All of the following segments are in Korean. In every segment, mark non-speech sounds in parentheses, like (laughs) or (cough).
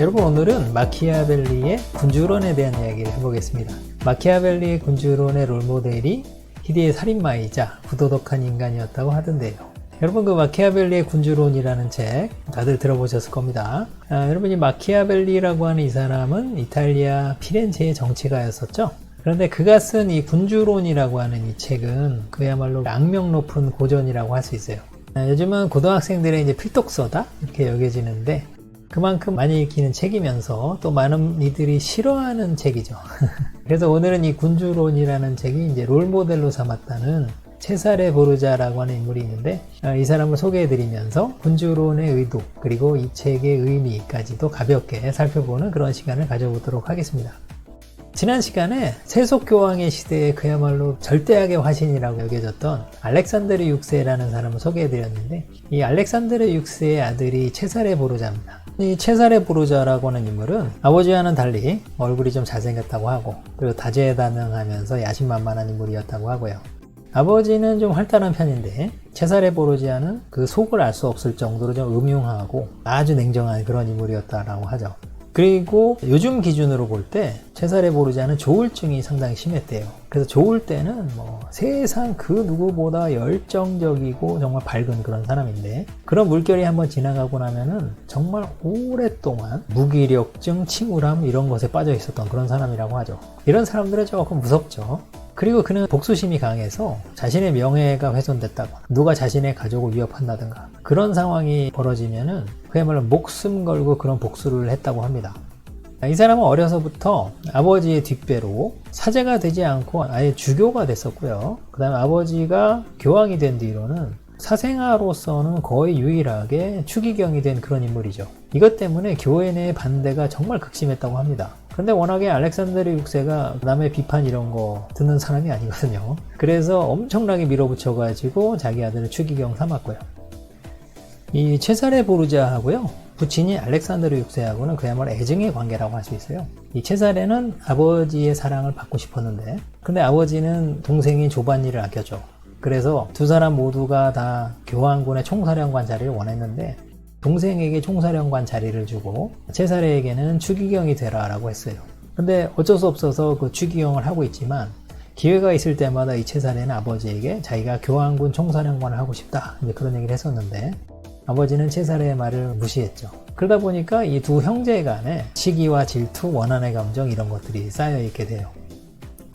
여러분 오늘은 마키아벨리의 군주론에 대한 이야기를 해보겠습니다. 마키아벨리의 군주론의 롤모델이 히디의 살인마이자 부도덕한 인간이었다고 하던데요. 여러분 그 마키아벨리의 군주론이라는 책 다들 들어보셨을 겁니다. 아, 여러분 이 마키아벨리라고 하는 이 사람은 이탈리아 피렌체의 정치가였었죠. 그런데 그가 쓴 이 군주론이라고 하는 이 책은 그야말로 악명 높은 고전이라고 할 수 있어요. 아, 요즘은 고등학생들의 이제 필독서다 이렇게 여겨지는데 그만큼 많이 읽히는 책이면서 또 많은 이들이 싫어하는 책이죠. (laughs) 그래서 오늘은 이 군주론이라는 책이 이제 롤모델로 삼았다는 체사레 보르자라고 하는 인물이 있는데 아, 이 사람을 소개해드리면서 군주론의 의도 그리고 이 책의 의미까지도 가볍게 살펴보는 그런 시간을 가져보도록 하겠습니다. 지난 시간에 세속교황의 시대에 그야말로 절대악의 화신이라고 여겨졌던 알렉산드르 6세라는 사람을 소개해드렸는데 이 알렉산드르 6세의 아들이 체사레 보르자입니다. 이 체사레 보르자라고 하는 인물은 아버지와는 달리 얼굴이 좀 잘생겼다고 하고 그리고 다재다능하면서 야심만만한 인물이었다고 하고요. 아버지는 좀 활달한 편인데 체사레 보르지아는 그 속을 알 수 없을 정도로 좀 음흉하고 아주 냉정한 그런 인물이었다라고 하죠. 그리고 요즘 기준으로 볼 때 체사레 보르자는 조울증이 상당히 심했대요. 그래서 좋을 때는 뭐 세상 그 누구보다 열정적이고 정말 밝은 그런 사람인데 그런 물결이 한번 지나가고 나면은 정말 오랫동안 무기력증, 침울함 이런 것에 빠져 있었던 그런 사람이라고 하죠. 이런 사람들은 조금 무섭죠. 그리고 그는 복수심이 강해서 자신의 명예가 훼손됐다거나 누가 자신의 가족을 위협한다든가 그런 상황이 벌어지면은 그야말로 목숨 걸고 그런 복수를 했다고 합니다. 이 사람은 어려서부터 아버지의 뒷배로 사제가 되지 않고 아예 주교가 됐었고요. 그 다음에 아버지가 교황이 된 뒤로는 사생아로서는 거의 유일하게 추기경이 된 그런 인물이죠. 이것 때문에 교회 내의 반대가 정말 극심했다고 합니다. 근데 워낙에 알렉산드르 6세가 남의 비판 이런 거 듣는 사람이 아니거든요. 그래서 엄청나게 밀어붙여가지고 자기 아들을 추기경 삼았고요. 이 체사레 보르자하고요. 부친이 알렉산드르 6세하고는 그야말로 애증의 관계라고 할 수 있어요. 이 체사레는 아버지의 사랑을 받고 싶었는데, 근데 아버지는 동생인 조반니를 아껴줘. 그래서 두 사람 모두가 다 교황군의 총사령관 자리를 원했는데, 동생에게 총사령관 자리를 주고 체사레에게는 추기경이 되라라고 했어요. 근데 어쩔 수 없어서 그 추기경을 하고 있지만 기회가 있을 때마다 이 체사레는 아버지에게 자기가 교황군 총사령관을 하고 싶다 이제 그런 얘기를 했었는데 아버지는 체사레의 말을 무시했죠. 그러다 보니까 이 두 형제 간에 시기와 질투, 원한의 감정 이런 것들이 쌓여 있게 돼요.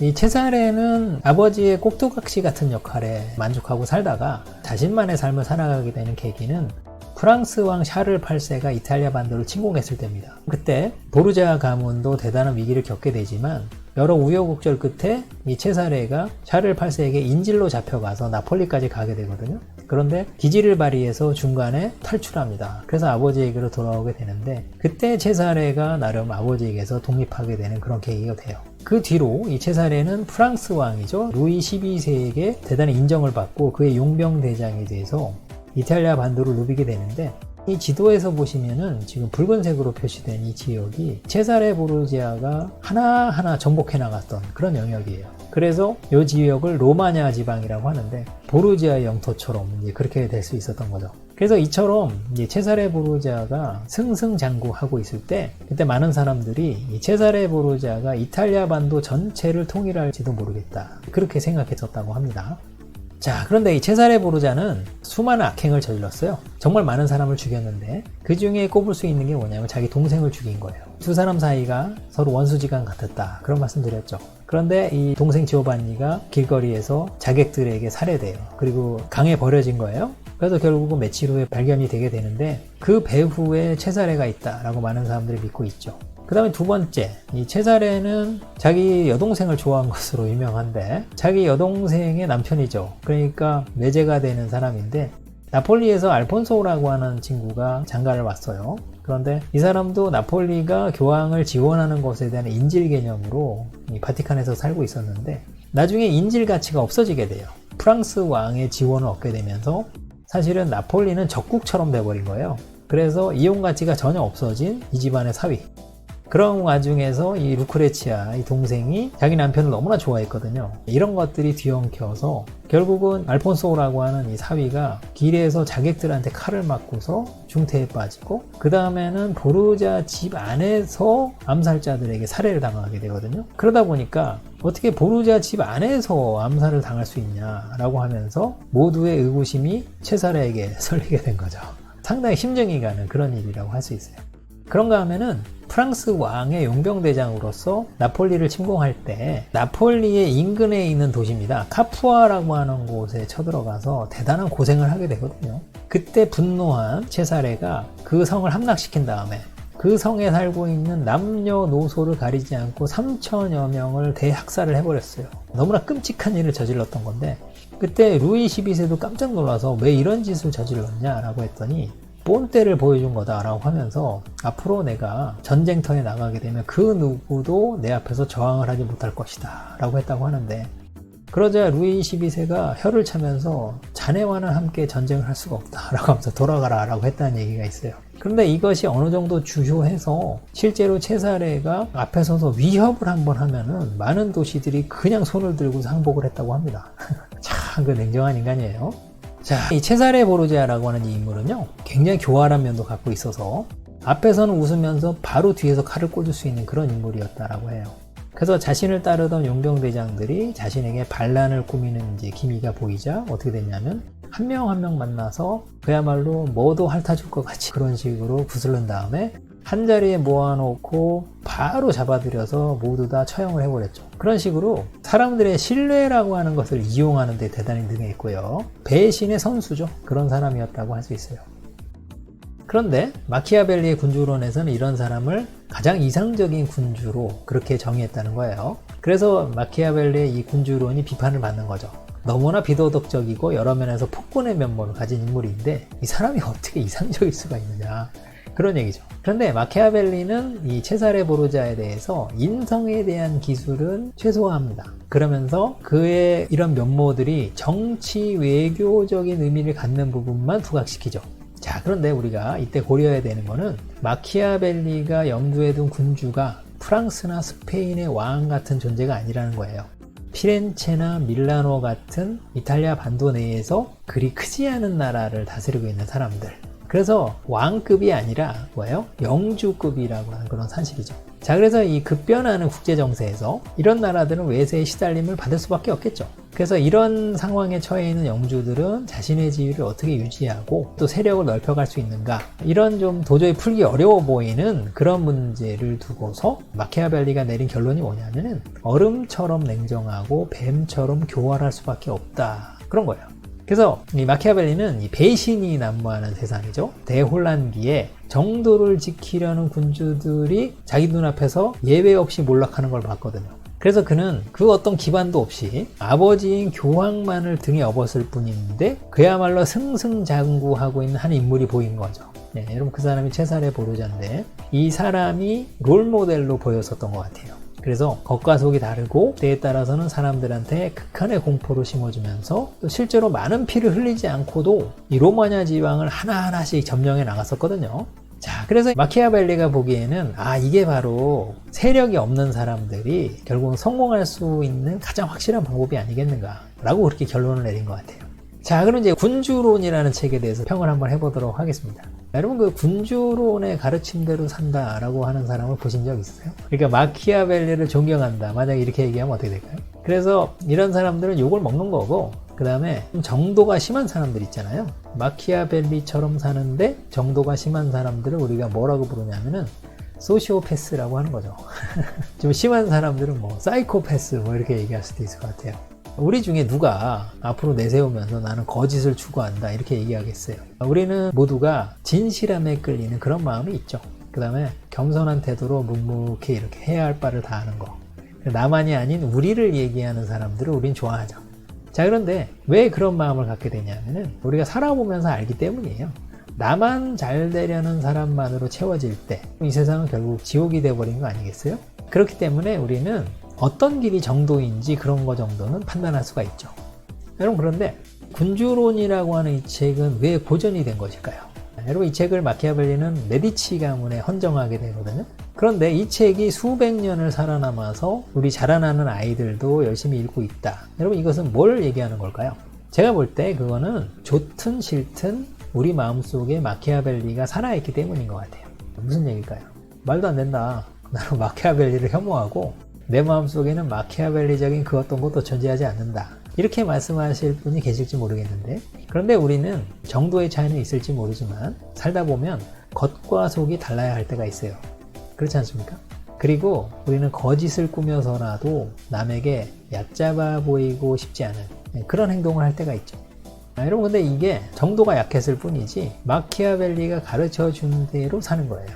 이 체사레는 아버지의 꼭두각시 같은 역할에 만족하고 살다가 자신만의 삶을 살아가게 되는 계기는 프랑스 왕 샤를 8세가 이탈리아 반도를 침공했을 때입니다. 그때 보르자 가문도 대단한 위기를 겪게 되지만 여러 우여곡절 끝에 이 체사레가 샤를 8세에게 인질로 잡혀가서 나폴리까지 가게 되거든요. 그런데 기지를 발휘해서 중간에 탈출합니다. 그래서 아버지에게로 돌아오게 되는데 그때 체사레가 나름 아버지에게서 독립하게 되는 그런 계기가 돼요. 그 뒤로 이 체사레는 프랑스 왕이죠. 루이 12세에게 대단히 인정을 받고 그의 용병 대장이 돼서 이탈리아 반도를 누비게 되는데 이 지도에서 보시면은 지금 붉은색으로 표시된 이 지역이 체사레 보르지아가 하나하나 정복해 나갔던 그런 영역이에요. 그래서 이 지역을 로마냐 지방이라고 하는데 보르지아의 영토처럼 그렇게 될 수 있었던 거죠. 그래서 이처럼 체사레 보르지아가 승승장구하고 있을 때 그때 많은 사람들이 이 체사레 보르지아가 이탈리아 반도 전체를 통일할지도 모르겠다 그렇게 생각했었다고 합니다. 자, 그런데 이 체사레 보르자는 수많은 악행을 저질렀어요. 정말 많은 사람을 죽였는데 그 중에 꼽을 수 있는 게 뭐냐면 자기 동생을 죽인 거예요. 두 사람 사이가 서로 원수지간 같았다. 그런 말씀 드렸죠. 그런데 이 동생 지오반니가 길거리에서 자객들에게 살해돼요. 그리고 강에 버려진 거예요. 그래서 결국은 며칠 후에 발견이 되게 되는데 그 배후에 체사레가 있다라고 많은 사람들이 믿고 있죠. 그 다음에 두 번째, 이 체사레는 자기 여동생을 좋아한 것으로 유명한데, 자기 여동생의 남편이죠. 그러니까 매제가 되는 사람인데, 나폴리에서 알폰소라고 하는 친구가 장가를 왔어요. 그런데 이 사람도 나폴리가 교황을 지원하는 것에 대한 인질 개념으로 이 바티칸에서 살고 있었는데, 나중에 인질 가치가 없어지게 돼요. 프랑스 왕의 지원을 얻게 되면서, 사실은 나폴리는 적국처럼 돼버린 거예요. 그래서 이용 가치가 전혀 없어진 이 집안의 사위. 그런 와중에서 이 루크레치아 이 동생이 자기 남편을 너무나 좋아했거든요. 이런 것들이 뒤엉켜서 결국은 알폰소라고 하는 이 사위가 길에서 자객들한테 칼을 맞고서 중태에 빠지고 그 다음에는 보르자 집 안에서 암살자들에게 살해를 당하게 되거든요. 그러다 보니까 어떻게 보르자 집 안에서 암살을 당할 수 있냐라고 하면서 모두의 의구심이 최사라에게 (laughs) 쏠리게 된 거죠. 상당히 심정이 가는 그런 일이라고 할 수 있어요. 그런가 하면은 프랑스 왕의 용병대장으로서 나폴리를 침공할 때 나폴리의 인근에 있는 도시입니다. 카푸아라고 하는 곳에 쳐들어가서 대단한 고생을 하게 되거든요. 그때 분노한 체사레가 그 성을 함락시킨 다음에 그 성에 살고 있는 남녀노소를 가리지 않고 3천여 명을 대학살을 해버렸어요. 너무나 끔찍한 일을 저질렀던 건데 그때 루이 12세도 깜짝 놀라서 왜 이런 짓을 저질렀냐라고 했더니 본때를 보여준 거다라고 하면서 앞으로 내가 전쟁터에 나가게 되면 그 누구도 내 앞에서 저항을 하지 못할 것이다 라고 했다고 하는데 그러자 루이 12세가 혀를 차면서 자네와는 함께 전쟁을 할 수가 없다 라고 하면서 돌아가라 라고 했다는 얘기가 있어요. 그런데 이것이 어느 정도 주효해서 실제로 체사레가 앞에 서서 위협을 한번 하면은 많은 도시들이 그냥 손을 들고 상복을 했다고 합니다. (laughs) 참 그 냉정한 인간이에요 자, 이 체사레 보르제아라고 하는 이 인물은요, 굉장히 교활한 면도 갖고 있어서 앞에서는 웃으면서 바로 뒤에서 칼을 꽂을 수 있는 그런 인물이었다라고 해요. 그래서 자신을 따르던 용병대장들이 자신에게 반란을 꾸미는 이제 기미가 보이자 어떻게 됐냐면 한명 한 명 만나서 그야말로 뭐도 핥아줄 것 같이 그런 식으로 구슬른 다음에 한 자리에 모아놓고 바로 잡아들여서 모두 다 처형을 해버렸죠. 그런 식으로 사람들의 신뢰라고 하는 것을 이용하는 데 대단히 능했고요. 배신의 선수죠. 그런 사람이었다고 할 수 있어요. 그런데 마키아벨리의 군주론에서는 이런 사람을 가장 이상적인 군주로 그렇게 정의했다는 거예요. 그래서 마키아벨리의 이 군주론이 비판을 받는 거죠. 너무나 비도덕적이고 여러 면에서 폭군의 면모를 가진 인물인데 이 사람이 (laughs) 어떻게 이상적일 수가 있느냐. 그런 얘기죠. 그런데 마키아벨리는 이 체사레 보르자에 대해서 인성에 대한 기술은 최소화합니다. 그러면서 그의 이런 면모들이 정치 외교적인 의미를 갖는 부분만 부각시키죠. 자, 그런데 우리가 이때 고려해야 되는 거는 마키아벨리가 염두에 둔 군주가 프랑스나 스페인의 왕 같은 존재가 아니라는 거예요. 피렌체나 밀라노 같은 이탈리아 반도 내에서 그리 크지 않은 나라를 다스리고 있는 사람들. 그래서 왕급이 아니라 뭐예요? 영주급이라고 하는 그런 사실이죠. 자, 그래서 이 급변하는 국제 정세에서 이런 나라들은 외세의 시달림을 받을 수밖에 없겠죠. 그래서 이런 상황에 처해 있는 영주들은 자신의 지위를 어떻게 유지하고 또 세력을 넓혀갈 수 있는가 이런 좀 도저히 풀기 어려워 보이는 그런 문제를 두고서 마키아벨리가 내린 결론이 뭐냐면은 얼음처럼 냉정하고 뱀처럼 교활할 수밖에 없다 그런 거예요. 그래서 이 마키아벨리는 이 배신이 난무하는 세상이죠. 대혼란기에 정도를 지키려는 군주들이 자기 눈앞에서 예외 없이 몰락하는 걸 봤거든요. 그래서 그는 그 어떤 기반도 없이 아버지인 교황만을 등에 업었을 뿐인데 그야말로 승승장구하고 있는 한 인물이 보인 거죠. 네, 여러분 그 사람이 체사레 보르자인데 이 사람이 롤 모델로 보였었던 것 같아요. 그래서 겉과 속이 다르고 때에 따라서는 사람들한테 극한의 공포를 심어주면서 또 실제로 많은 피를 흘리지 않고도 이 로마냐 지방을 하나하나씩 점령해 나갔었거든요. 자, 그래서 마키아벨리가 보기에는 아, 이게 바로 세력이 없는 사람들이 결국은 성공할 수 있는 가장 확실한 방법이 아니겠는가 라고 그렇게 결론을 내린 것 같아요. 자, 그럼 이제 군주론이라는 책에 대해서 평을 한번 해보도록 하겠습니다. 여러분 그 군주론의 가르침대로 산다라고 하는 사람을 보신 적 있어요? 그러니까 마키아벨리를 존경한다. 만약에 이렇게 얘기하면 어떻게 될까요? 그래서 이런 사람들은 욕을 먹는 거고 그 다음에 정도가 심한 사람들 있잖아요. 마키아벨리처럼 사는데 정도가 심한 사람들을 우리가 뭐라고 부르냐면은 소시오패스라고 하는 거죠. (laughs) 좀 심한 사람들은 뭐 사이코패스 뭐 이렇게 얘기할 수도 있을 것 같아요. 우리 중에 누가 앞으로 내세우면서 나는 거짓을 추구한다 이렇게 얘기하겠어요. 우리는 모두가 진실함에 끌리는 그런 마음이 있죠. 그 다음에 겸손한 태도로 묵묵히 이렇게 해야 할 바를 다 하는 거. 나만이 아닌 우리를 얘기하는 사람들을 우린 좋아하죠. 자, 그런데 왜 그런 마음을 갖게 되냐면은 우리가 살아보면서 알기 때문이에요. 나만 잘 되려는 사람만으로 채워질 때 이 세상은 결국 지옥이 돼버린 거 아니겠어요? 그렇기 때문에 우리는 어떤 길이 정도인지 그런 거 정도는 판단할 수가 있죠. 여러분 그런데 군주론이라고 하는 이 책은 왜 고전이 된 것일까요? 여러분 이 책을 마키아벨리는 메디치 가문에 헌정하게 되거든요. 그런데 이 책이 수백 년을 살아남아서 우리 자라나는 아이들도 열심히 읽고 있다. 여러분 이것은 뭘 얘기하는 걸까요? 제가 볼 때 그거는 좋든 싫든 우리 마음속에 마키아벨리가 살아있기 때문인 것 같아요. 무슨 얘기일까요? 말도 안 된다. (laughs) 나는 마키아벨리를 혐오하고 내 마음속에는 마키아벨리적인 그 어떤 것도 존재하지 않는다. 이렇게 말씀하실 분이 계실지 모르겠는데 그런데 우리는 정도의 차이는 있을지 모르지만 살다 보면 겉과 속이 달라야 할 때가 있어요. 그렇지 않습니까? 그리고 우리는 거짓을 꾸며서라도 남에게 얕잡아 보이고 싶지 않은 그런 행동을 할 때가 있죠. 아, 여러분 근데 이게 정도가 약했을 뿐이지 마키아벨리가 가르쳐 준 대로 사는 거예요.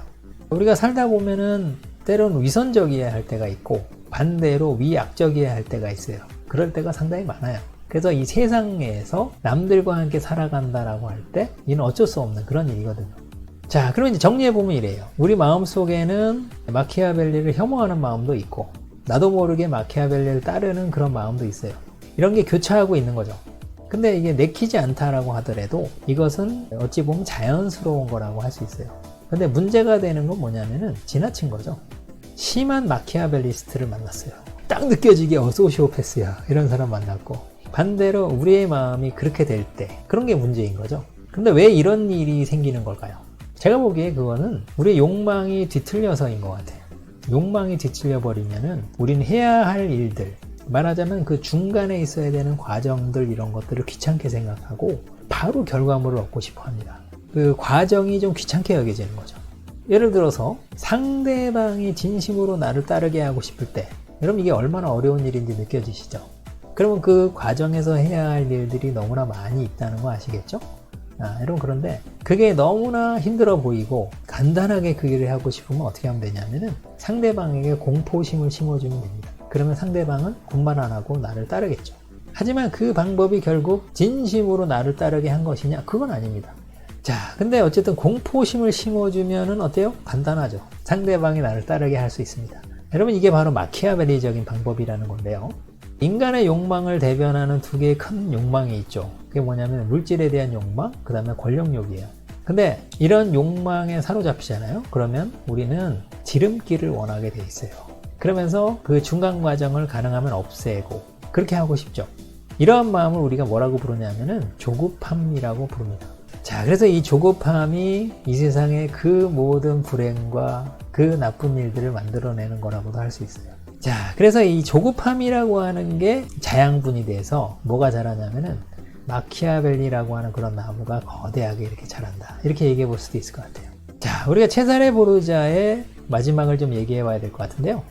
우리가 살다 보면은 때론 위선적이어야 할 때가 있고 반대로 위약적이어야 할 때가 있어요. 그럴 때가 상당히 많아요. 그래서 이 세상에서 남들과 함께 살아간다라고 할 때 이는 어쩔 수 없는 그런 일이거든요. 자, 그럼 이제 정리해보면 이래요. 우리 마음 속에는 마키아벨리를 혐오하는 마음도 있고, 나도 모르게 마키아벨리를 따르는 그런 마음도 있어요. 이런 게 교차하고 있는 거죠. 근데 이게 내키지 않다라고 하더라도 이것은 어찌 보면 자연스러운 거라고 할 수 있어요. 근데 문제가 되는 건 뭐냐면은 지나친 거죠. 심한 마키아벨리스트를 만났어요. 딱 느껴지게 어, 소시오패스야. 이런 사람 만났고. 반대로 우리의 마음이 그렇게 될 때, 그런 게 문제인 거죠. 근데 왜 이런 일이 생기는 걸까요? 제가 보기에 그거는 우리의 욕망이 뒤틀려서인 것 같아요. 욕망이 뒤틀려 버리면은 우리는 해야 할 일들, 말하자면 그 중간에 있어야 되는 과정들 이런 것들을 귀찮게 생각하고 바로 결과물을 얻고 싶어 합니다. 그 과정이 좀 귀찮게 여겨지는 거죠. 예를 들어서 상대방이 진심으로 나를 따르게 하고 싶을 때 여러분 이게 얼마나 어려운 일인지 느껴지시죠? 그러면 그 과정에서 해야 할 일들이 너무나 많이 있다는 거 아시겠죠? 아, 여러분 그런데 그게 너무나 힘들어 보이고 간단하게 그 일을 하고 싶으면 어떻게 하면 되냐면은 상대방에게 공포심을 심어주면 됩니다. 그러면 상대방은 군말 안 하고 나를 따르겠죠. 하지만 그 방법이 결국 진심으로 나를 따르게 한 것이냐? 그건 아닙니다. 자, 근데 어쨌든 공포심을 심어주면은 어때요? 간단하죠. 상대방이 나를 따르게 할 수 있습니다. 여러분, 이게 바로 마키아벨리적인 방법이라는 건데요. 인간의 욕망을 대변하는 두 개의 큰 욕망이 있죠. 그게 뭐냐면 물질에 대한 욕망, 그 다음에 권력욕이에요. 근데 이런 욕망에 사로잡히잖아요. 그러면 우리는 지름길을 원하게 돼 있어요. 그러면서 그 중간 과정을 가능하면 없애고 그렇게 하고 싶죠. 이러한 마음을 우리가 뭐라고 부르냐면은 조급함이라고 부릅니다. 자, 그래서 이 조급함이 이 세상의 그 모든 불행과 그 나쁜 일들을 만들어내는 거라고도 할 수 있어요. 자, 그래서 이 조급함이라고 하는 게 자양분이 돼서 뭐가 자라냐면은 마키아벨리라고 하는 그런 나무가 거대하게 이렇게 자란다. 이렇게 얘기해 볼 수도 있을 것 같아요. 자, 우리가 체사레 보르자의 마지막을 좀 얘기해 봐야 될 것 같은데요.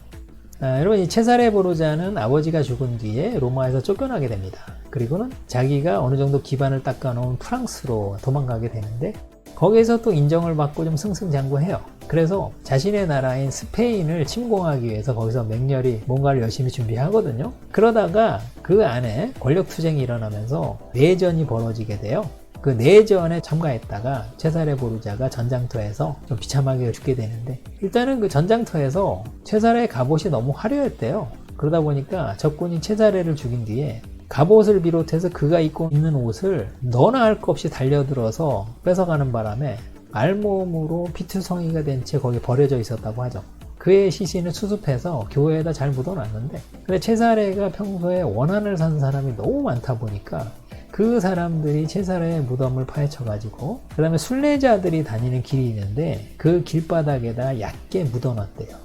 아, 여러분, 이 체사레 보르자는 아버지가 죽은 뒤에 로마에서 쫓겨나게 됩니다. 그리고는 자기가 어느 정도 기반을 닦아놓은 프랑스로 도망가게 되는데 거기에서 또 인정을 받고 좀 승승장구해요. 그래서 자신의 나라인 스페인을 침공하기 위해서 거기서 맹렬히 뭔가를 열심히 준비하거든요. 그러다가 그 안에 권력 투쟁이 일어나면서 내전이 벌어지게 돼요. 그 내전에 참가했다가 체사레 보르자가 전장터에서 좀 비참하게 죽게 되는데 일단은 그 전장터에서 체사레의 갑옷이 너무 화려했대요. 그러다 보니까 적군이 체사레를 죽인 뒤에 갑옷을 비롯해서 그가 입고 있는 옷을 너나 할 것 없이 달려들어서 뺏어가는 바람에 알몸으로 피투성이가 된 채 거기 버려져 있었다고 하죠. 그의 시신을 수습해서 교회에다 잘 묻어놨는데 근데 체사레가 평소에 원한을 산 사람이 너무 많다 보니까 그 사람들이 체사레의 무덤을 파헤쳐가지고 그 다음에 순례자들이 다니는 길이 있는데 그 길바닥에다 얕게 묻어놨대요.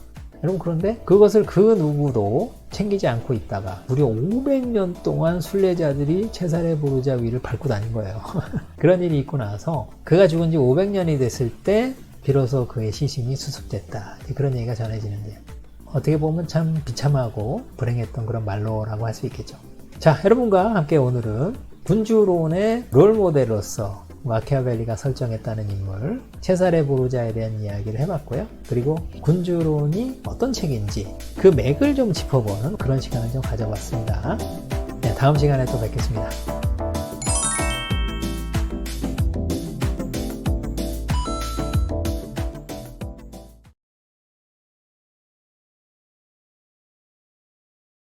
여러분 그런데 그것을 그 누구도 챙기지 않고 있다가 무려 500년 동안 순례자들이 체사레 보르자 위를 밟고 다닌 거예요. (laughs) 그런 일이 있고 나서 그가 죽은 지 500년이 됐을 때 비로소 그의 시신이 수습됐다. 그런 얘기가 전해지는데요. 어떻게 보면 참 비참하고 불행했던 그런 말로라고 할 수 있겠죠. 자, 여러분과 함께 오늘은 군주론의 롤모델로서 마키아벨리가 설정했다는 인물 체사레 보르자에 대한 이야기를 해봤고요. 그리고 군주론이 어떤 책인지 그 맥을 좀 짚어보는 그런 시간을 좀 가져봤습니다. 네, 다음 시간에 또 뵙겠습니다.